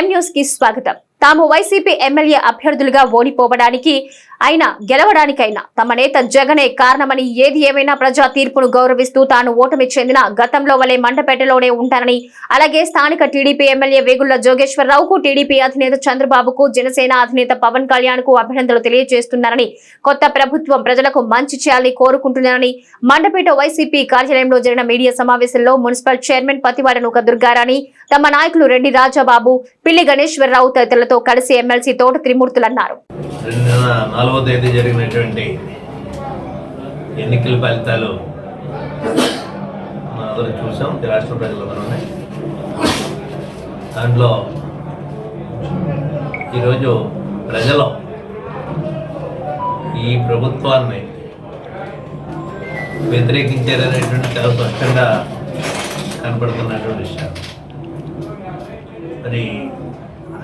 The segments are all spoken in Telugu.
ఎం న్యూస్కి స్వాగతం. తాము వైసీపీ ఎమ్మెల్యే అభ్యర్థులుగా ఓడిపోవడానికి అయినా గెలవడానికైనా తమ నేత జగనే కారణమని ఏది ఏమైనా ప్రజా తీర్పును గౌరవిస్తూ తాను ఓటమి చెందిన గతంలో వలె మండపేటలోనే ఉంటానని అలాగే స్థానిక టీడీపీ ఎమ్మెల్యే వేగుళ్ళ జోగేశ్వరరావుకు టీడీపీ అధినేత చంద్రబాబుకు జనసేన అధినేత పవన్ కళ్యాణ్కు అభినందనలు తెలియజేస్తున్నారని కొత్త ప్రభుత్వం ప్రజలకు మంచి చేయాలని కోరుకుంటున్నారని మండపేట వైసీపీ కార్యాలయంలో జరిగిన మీడియా సమావేశంలో మున్సిపల్ చైర్మన్ పతివాడ నూక దుర్గారాణి తమ నాయకులు రెడ్డి రాజాబాబు పిల్లి గణేశ్వరరావు తదితరులతో కలిసి ఎమ్మెల్సీ తోట త్రిమూర్తులు అన్నారు నాలుగో తేదీ జరిగినటువంటి ఎన్నికల ఫలితాలు మన చూసాం. రాష్ట్ర ప్రజలందరూ దాంట్లో ఈరోజు ప్రజలు ఈ ప్రభుత్వాన్ని వ్యతిరేకించారనేటువంటి చాలా స్పష్టంగా కనపడుతున్నటువంటి విషయం మరి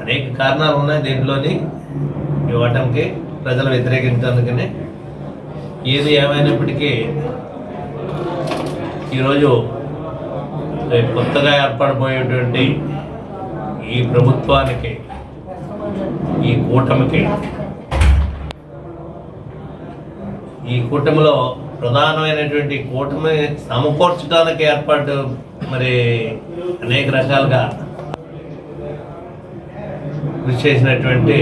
అనేక కారణాలు ఉన్నాయి దీంట్లోని ఈ ఓటమికి ప్రజలు వ్యతిరేకించేందుకనే. ఏది ఏమైనప్పటికీ ఈరోజు కొత్తగా ఏర్పడబోయేటువంటి ఈ ప్రభుత్వానికి ఈ కూటమికి ఈ కూటమిలో ప్రధానమైనటువంటి కూటమి సమకూర్చడానికి ఏర్పాటు మరి అనేక రకాలుగా కృషి చేసినటువంటి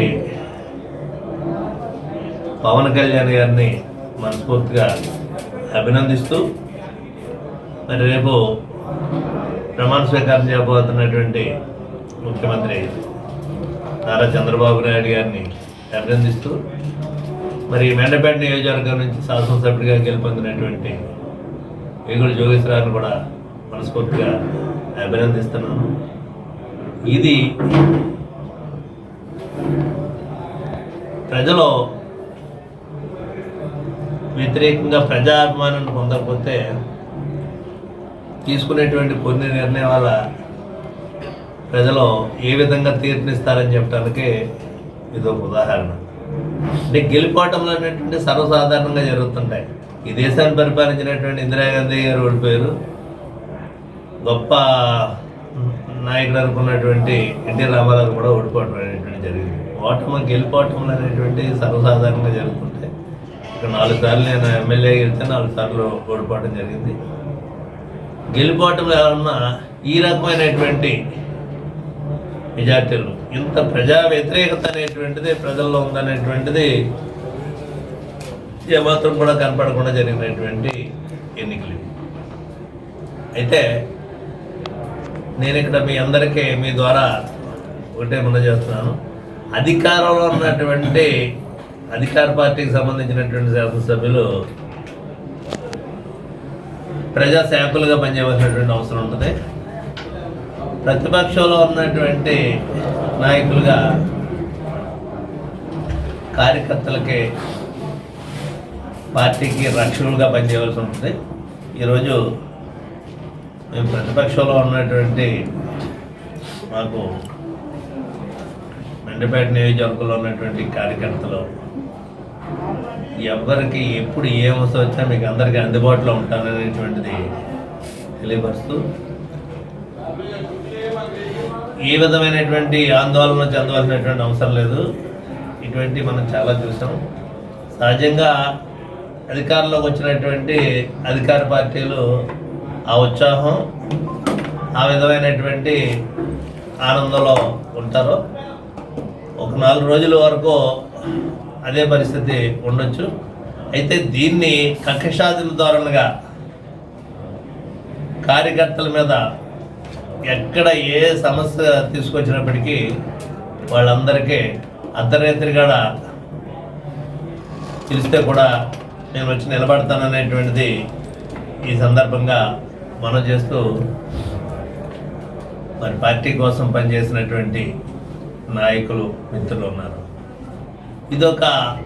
పవన్ కళ్యాణ్ గారిని మనస్ఫూర్తిగా అభినందిస్తూ మరి రేపు ప్రమాణ స్వీకారం చేయబోతున్నటువంటి ముఖ్యమంత్రి నారా చంద్రబాబు నాయుడు గారిని అభినందిస్తూ మరి మెండపేట నియోజకవర్గం నుంచి శాసనసభ్యుడిగా గెలుపొందినటువంటి వేగుడు జోగేశ్వరాన్ని కూడా మనస్ఫూర్తిగా అభినందిస్తున్నాను. ఇది ప్రజలు వ్యతిరేకంగా ప్రజాభిమానాన్ని పొందకపోతే తీసుకునేటువంటి కొన్ని నిర్ణయం వల్ల ప్రజలు ఏ విధంగా తీర్పునిస్తారని చెప్పడానికి ఇది ఒక ఉదాహరణ. అంటే గెలుపోవటంలో అనేటువంటి సర్వసాధారణంగా జరుగుతుంటాయి. ఈ దేశాన్ని పరిపాలించినటువంటి ఇందిరాగాంధీ గారు ఓడిపోయారు. గొప్ప నాయకుడు అనుకున్నటువంటి ఎన్టీ రామారావు కూడా ఓడిపోవటం అనేటువంటి జరిగింది. ఓటమి గెలిపోవటం అనేటువంటి సర్వసాధారణంగా జరుగుతుంటాయి ఇక్కడ నాలుగు సార్లు నేను ఎమ్మెల్యే గెలిస్తే నాలుగు సార్లు ఓడిపోవడం జరిగింది. గెలిపోవటం ఏమన్నా ఈ రకమైనటువంటి మెజార్టీలు ఇంత ప్రజా వ్యతిరేకత అనేటువంటిది ప్రజల్లో ఉందనేటువంటిది ఏమాత్రం కూడా కనపడకుండా జరిగినటువంటి ఎన్నికలు అయితే నేను ఇక్కడ మీ అందరికీ మీ ద్వారా ఒకటే మన చేస్తున్నాను అధికారంలో ఉన్నటువంటి అధికార పార్టీకి సంబంధించినటువంటి శాసనసభ్యులు ప్రజా సేవకులుగా పనిచేయవలసినటువంటి అవసరం ఉంటుంది. ప్రతిపక్షంలో ఉన్నటువంటి నాయకులుగా కార్యకర్తలకి పార్టీకి రక్షకులుగా పనిచేయవలసి ఉంటుంది. ఈరోజు మేము ప్రతిపక్షంలో ఉన్నటువంటి మాకు మెండపేట నియోజకవర్గంలో ఉన్నటువంటి కార్యకర్తలు ఎవరికి ఎప్పుడు ఏ అవసరం వచ్చినా మీకు అందరికీ అందుబాటులో ఉంటాననేటువంటిది తెలియపరుస్తూ ఏ విధమైనటువంటి ఆందోళన చెందవలసినటువంటి అవసరం లేదు. ఇటువంటి మనం చాలా చూసాం. సహజంగా అధికారంలోకి వచ్చినటువంటి అధికార పార్టీలు ఆ ఉత్సాహం ఆ విధమైనటువంటి ఆనందంలో ఉంటారు ఒక నాలుగు రోజుల వరకు అదే పరిస్థితి ఉండొచ్చు. అయితే దీన్ని కక్షసాధుల ధోరణిగా కార్యకర్తల మీద ఎక్కడ ఏ సమస్య తీసుకొచ్చినప్పటికీ వాళ్ళందరికీ అర్ధరాత్రిగాడ పిలిస్తే కూడా నేను వచ్చి నిలబడతాననేటువంటిది ఈ సందర్భంగా మనం చేస్తూ మరి పార్టీ కోసం పనిచేసినటువంటి నాయకులు మిత్రులు ఉన్నారు. ఇదొక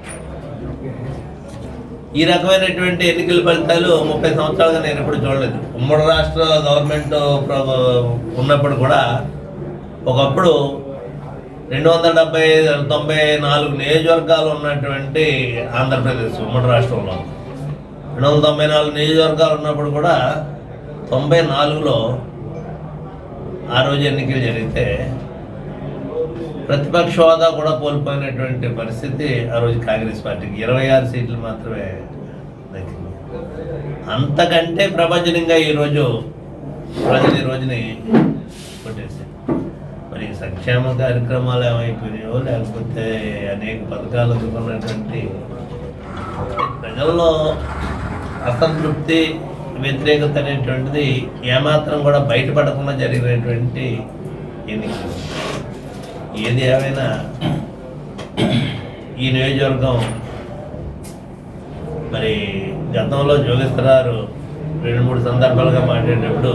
ఈ రకమైనటువంటి ఎన్నికల ఫలితాలు ముప్పై సంవత్సరాలుగా నేను ఎప్పుడు చూడలేదు. ఉమ్మడి రాష్ట్ర గవర్నమెంట్ ప్ర- ఉన్నప్పుడు కూడా ఒకప్పుడు రెండు వందల డెబ్బై తొంభై నాలుగు నియోజకవర్గాలు ఉన్నటువంటి ఆంధ్రప్రదేశ్ ఉమ్మడి రాష్ట్రంలో. రెండు వందల తొంభై నాలుగు నియోజకవర్గాలు ఉన్నప్పుడు కూడా తొంభై నాలుగులో ఆ రోజు ఎన్నికలు జరిగితే ప్రతిపక్ష హోదా కూడా కోల్పోయినటువంటి పరిస్థితి ఆ రోజు కాంగ్రెస్ పార్టీకి. ఇరవై ఆరు సీట్లు మాత్రమే దక్కింది. అంతకంటే ప్రభజనంగా ఈరోజు ప్రజలు ఈ రోజుని కొట్టేశారు. మరి సంక్షేమ కార్యక్రమాలు ఏమైపోయినాయో లేకపోతే అనేక పథకాలు అందుకున్నటువంటి ప్రజల్లో అసంతృప్తి వ్యతిరేకత అనేటువంటిది ఏమాత్రం కూడా బయటపడకుండా జరిగినటువంటి ఎన్నికలు ఏది ఏమైనా ఈ నియోజకవర్గం మరి గతంలో జోగేశ్వరరావు రెండు మూడు సందర్భాలుగా మాట్లాడేటప్పుడు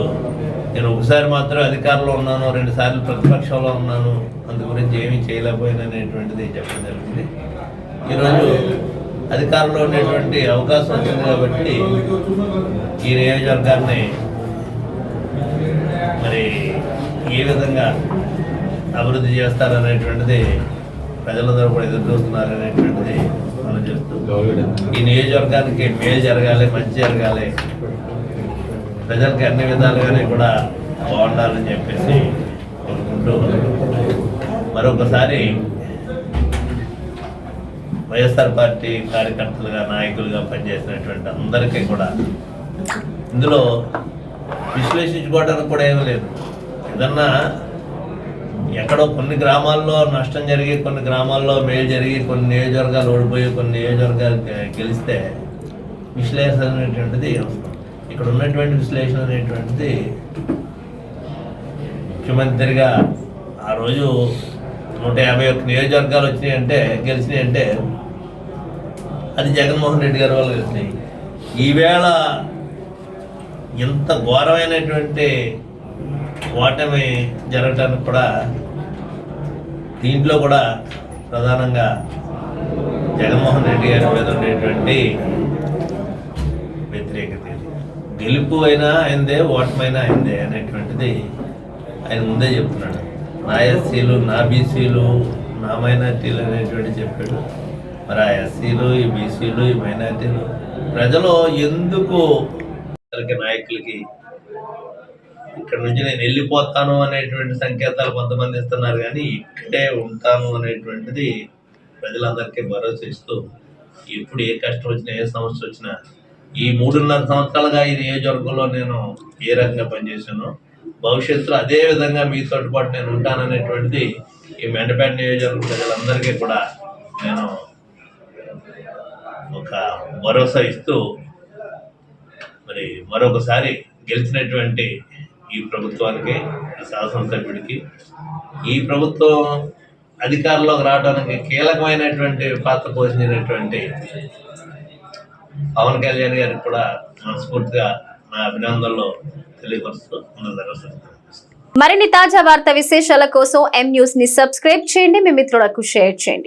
నేను ఒకసారి మాత్రం అధికారంలో ఉన్నాను రెండు సార్లు ప్రతిపక్షంలో ఉన్నాను అందు గురించి ఏమీ చేయలేకపోయినా అనేటువంటిది చెప్పడం జరిగింది. ఈరోజు అధికారంలో ఉండేటువంటి అవకాశం వచ్చింది కాబట్టి ఈ నియోజకవర్గాన్ని మరి ఏ విధంగా అభివృద్ధి చేస్తారనేటువంటిది ప్రజలందరూ కూడా ఎదురు చూస్తున్నారు అనేటువంటిది మనం చెప్తూ ఈ నియోజకవర్గానికి మేలు జరగాలి మంచి జరగాలి. ప్రజలకి అన్ని విధాలుగానే కూడా బాగుండాలని చెప్పేసి కోరుకుంటూ మరొకసారి వైఎస్ఆర్ పార్టీ కార్యకర్తలుగా నాయకులుగా పనిచేసినటువంటి అందరికీ కూడా ఇందులో విశ్లేషించుకోవడానికి కూడా ఏమీ లేదు. ఏదన్నా ఎక్కడో కొన్ని గ్రామాల్లో నష్టం జరిగి కొన్ని గ్రామాల్లో మేలు జరిగి కొన్ని నియోజకవర్గాలు ఓడిపోయి కొన్ని నియోజకవర్గాలు గెలిస్తే విశ్లేషణ అనేటువంటిది ఇక్కడ ఉన్నటువంటి విశ్లేషణ అనేటువంటిది ముఖ్యమంత్రిగా ఆ రోజు నూట యాభై ఒక్క నియోజకవర్గాలు వచ్చినాయి అంటే గెలిచినాయి అంటే అది జగన్మోహన్ రెడ్డి గారి వాళ్ళు వచ్చినాయి ఈవేళ ఇంత ఘోరమైనటువంటి ఓటమి జరగటానికి కూడా దీంట్లో కూడా ప్రధానంగా జగన్మోహన్ రెడ్డి గారి మీద ఉండేటువంటి వ్యతిరేకత గెలుపు అయినా అయిందే ఓటమైనా అయిందే అనేటువంటిది ఆయన ముందే చెప్తున్నాడు. నా ఎస్సీలు నా బీసీలు నా మైనార్టీలు అనేటువంటి చెప్పాడు. మరి ఆ ఎస్సీలు ఈ బీసీలు ఈ మైనార్టీలు. ప్రజలు ఎందుకు నాయకులకి ఇక్కడ నుంచి నేను వెళ్ళిపోతాను అనేటువంటి సంకేతాలు కొంతమంది ఇస్తున్నారు కానీ ఇక్కడే ఉంటాను అనేటువంటిది ప్రజలందరికీ భరోసా ఇస్తూ ఎప్పుడు ఏ కష్టం వచ్చినా ఏ సమస్య వచ్చినా ఈ మూడున్నర సంవత్సరాలుగా ఈ నియోజకవర్గంలో నేను ఏ రకంగా పనిచేశాను భవిష్యత్తులో అదే విధంగా మీతో పాటు నేను ఉంటాననేటువంటిది ఈ మెండపేట నియోజకవర్గ ప్రజలందరికీ కూడా నేను ఒక భరోసా ఇస్తూ మరి మరొకసారి గెలిచినటువంటి ఈ ప్రభుత్వానికి ఈ శాసనసభ్యుడికి. ఈ ప్రభుత్వం అధికారంలోకి రావడానికి కీలకమైనటువంటి పాత్ర పోషించినటువంటి పవన్ కళ్యాణ్ గారికి కూడా మనస్ఫూర్తిగా నా అభినందనలు తెలియపరుస్తూ మరిన్ని తాజా వార్త విశేషాల కోసం ఎం న్యూస్ని సబ్స్క్రైబ్ చేయండి. మీ మిత్రులకు షేర్ చేయండి.